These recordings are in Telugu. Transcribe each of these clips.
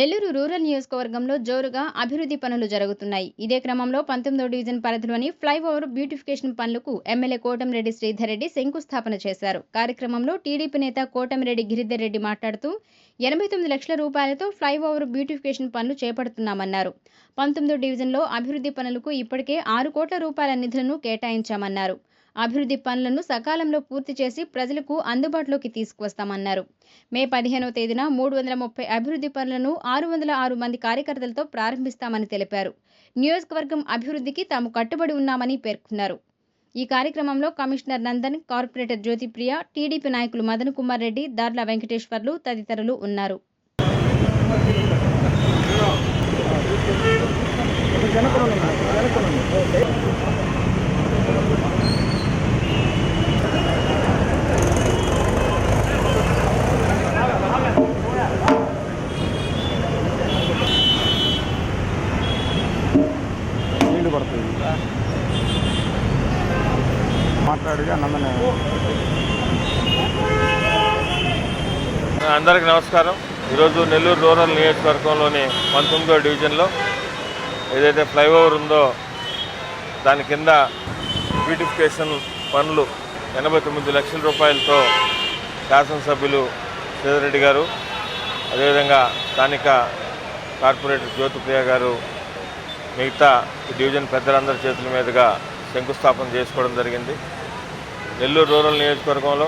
Nellore rural నియోజకవర్గంలో జోరుగా అభివృద్ధి పనులు జరుగుతున్నాయి. ఇదే క్రమంలో పంతొమ్మిదో డివిజన్ పరిధిలోని ఫ్లైఓవర్ బ్యూటిఫికేషన్ పనులకు ఎమ్మెల్యే కోటంరెడ్డి శ్రీధర్ రెడ్డి శంకుస్థాపన చేశారు. కార్యక్రమంలో టీడీపీ నేత కోటంరెడ్డి గిరిధర్ రెడ్డి మాట్లాడుతూ ఎనభై తొమ్మిది లక్షల రూపాయలతో ఫ్లైఓవర్ బ్యూటిఫికేషన్ పనులు చేపడుతున్నామన్నారు. పంతొమ్మిదో డివిజన్లో అభివృద్ధి పనులకు ఇప్పటికే ఆరు కోట్ల రూపాయల నిధులను కేటాయించామన్నారు. అభివృద్ధి పనులను సకాలంలో పూర్తి చేసి ప్రజలకు అందుబాటులోకి తీసుకువస్తామన్నారు. మే పదిహేనవ తేదీన మూడు వందల ముప్పై అభివృద్ధి పనులను ఆరు వందల ఆరు మంది కార్యకర్తలతో ప్రారంభిస్తామని తెలిపారు. నియోజకవర్గం అభివృద్ధికి తాము కట్టుబడి ఉన్నామని పేర్కొన్నారు. ఈ కార్యక్రమంలో commissioner Nandan corporator Jyothipriya TDP నాయకులు మదన్ కుమార్ రెడ్డి దార్ల వెంకటేశ్వర్లు తదితరులు ఉన్నారు. నీళ్ళు మాట్లాడిగా నందనే. అందరికీ నమస్కారం. ఈరోజు నెల్లూరు రూరల్ నియోజకవర్గంలోని పంతొమ్మిదో డివిజన్లో ఏదైతే ఫ్లైఓవర్ ఉందో దాని కింద బ్యూటిఫికేషన్ పనులు ఎనభై తొమ్మిది లక్షల రూపాయలతో శాసనసభ్యులు శ్రీధరెడ్డి గారు అదేవిధంగా స్థానిక కార్పొరేటర్ జ్యోతిప్రియ గారు మిగతా డివిజన్ పెద్దలందరి చేతుల మీదుగా శంకుస్థాపన చేసుకోవడం జరిగింది. నెల్లూరు రూరల్ నియోజకవర్గంలో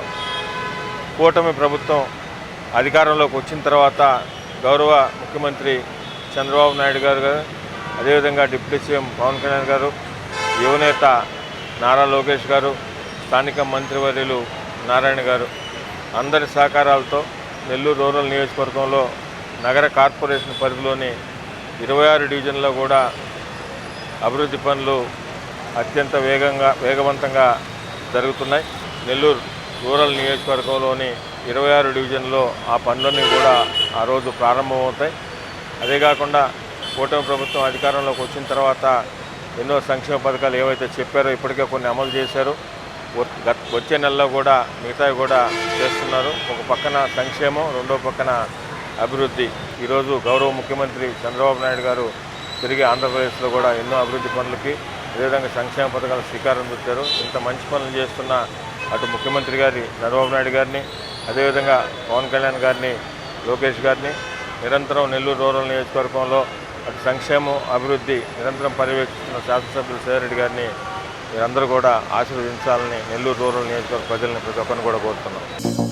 కూటమి ప్రభుత్వం అధికారంలోకి వచ్చిన తర్వాత గౌరవ ముఖ్యమంత్రి చంద్రబాబు నాయుడు గారు గారు అదేవిధంగా డిప్యూటీ సీఎం పవన్ కళ్యాణ్ గారు యువనేత నారా లోకేష్ గారు స్థానిక మంత్రివర్యులు నారాయణ గారు అందరి సహకారాలతో నెల్లూరు రూరల్ నియోజకవర్గంలో నగర కార్పొరేషన్ పరిధిలోని ఇరవై ఆరు డివిజన్లో కూడా అభివృద్ధి పనులు అత్యంత వేగంగా వేగవంతంగా జరుగుతున్నాయి. నెల్లూరు రూరల్ నియోజకవర్గంలోని ఇరవై ఆరు డివిజన్లో ఆ పనులన్నీ కూడా ఆ రోజు ప్రారంభమవుతాయి. అదే కాకుండా కూటమి ప్రభుత్వం అధికారంలోకి వచ్చిన తర్వాత ఎన్నో సంక్షేమ పథకాలు ఏవైతే చెప్పారో ఇప్పటికే కొన్ని అమలు చేశారు. గత- వచ్చే నెలలో కూడా మిగతావి కూడా చేస్తున్నారు. ఒక పక్కన సంక్షేమం రెండో పక్కన అభివృద్ధి. ఈరోజు గౌరవ ముఖ్యమంత్రి చంద్రబాబు నాయుడు గారు తిరిగి ఆంధ్రప్రదేశ్లో కూడా ఎన్నో అభివృద్ధి పనులకి అదేవిధంగా సంక్షేమ పథకాల శ్రీకారం చుట్టారు. ఇంత మంచి పనులు చేస్తున్న అటు ముఖ్యమంత్రి గారి చంద్రబాబు నాయుడు గారిని అదేవిధంగా పవన్ కళ్యాణ్ గారిని లోకేష్ గారిని నిరంతరం నెల్లూరు రూరల్ నియోజకవర్గంలో అటు సంక్షేమం అభివృద్ధి నిరంతరం పర్యవేక్షిస్తున్న శాసనసభ్యులు సేరెడ్డి గారిని మీరందరూ కూడా ఆశీర్వదించాలని నెల్లూరు రూరల్ నియోజకవర్గ ప్రజల్ని ప్రతి ఒక్కరిని కూడా కోరుతున్నాం.